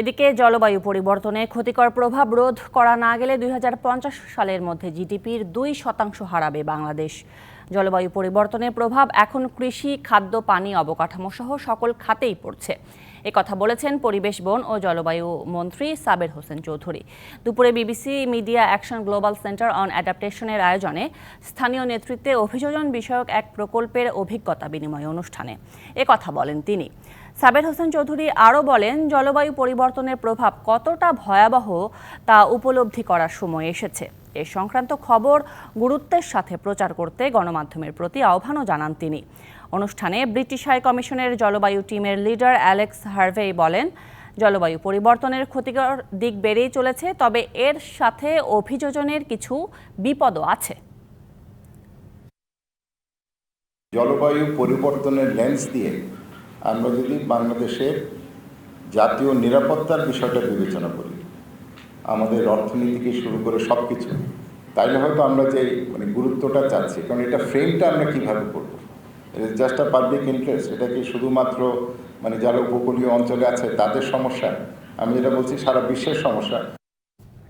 এদিকে জলবায়ু পরিবর্তনে ক্ষতিকর প্রভাব রোধ করা না গেলে দুই হাজার পঞ্চাশ সালের মধ্যে জিডিপির দুই শতাংশ হারাবে বাংলাদেশ। জলবায়ু পরিবর্তনের প্রভাব এখন কৃষি, খাদ্য, পানি, অবকাঠামো সহ সকল খাতেই পড়ছে। এ কথা বলেছেন পরিবেশ, বন ও জলবায়ু মন্ত্রী সাবের হোসেন চৌধুরী। দুপুরে BBC media action global centre on অ্যাডাপ্টেশনের আয়োজনে স্থানীয় নেতৃত্বে অভিযোজন বিষয়ক এক প্রকল্পের অভিজ্ঞতা বিনিময় অনুষ্ঠানে। এ কথা বলেন তিনি। সাবের হোসেন চৌধুরী আরও বলেন, জলবায়ু পরিবর্তনের প্রভাব কতটা ভয়াবহ তা উপলব্ধি করার সময় এসেছে। এ সংক্রান্ত খবর গুরুত্বের সাথে প্রচার করতে গণমাধ্যমের প্রতি আহ্বানও জানান তিনি। অনুষ্ঠানে ব্রিটিশ হাই কমিশনের জলবায়ু টিমের লিডার অ্যালেক্স হার্ভে বলেন, জলবায়ু পরিবর্তনের ক্ষতিকর দিক বেড়েই চলেছে, তবে এর সাথে অভিযোজনের কিছু বিপদও আছে। জলবায়ু পরিবর্তনের লেন্স দিয়ে আমরা যদি বাংলাদেশের জাতীয় নিরাপত্তার বিষয়টা বিবেচনা করি, আমাদের অর্থনীতিকে শুরু করে সব কিছু তাইলে হয়তো আমরা যে মানে গুরুত্বটা চাচ্ছি, কারণ এটা ফ্রেমটা আমরা কীভাবে করব? এটা জাস্ট আ পাবলিক ইন্টারেস্ট এটা কি শুধুমাত্র মানে যারা উপকূলীয় অঞ্চলে আছে তাদের সমস্যা? আমি যেটা বলছি, সারা বিশ্বের সমস্যা।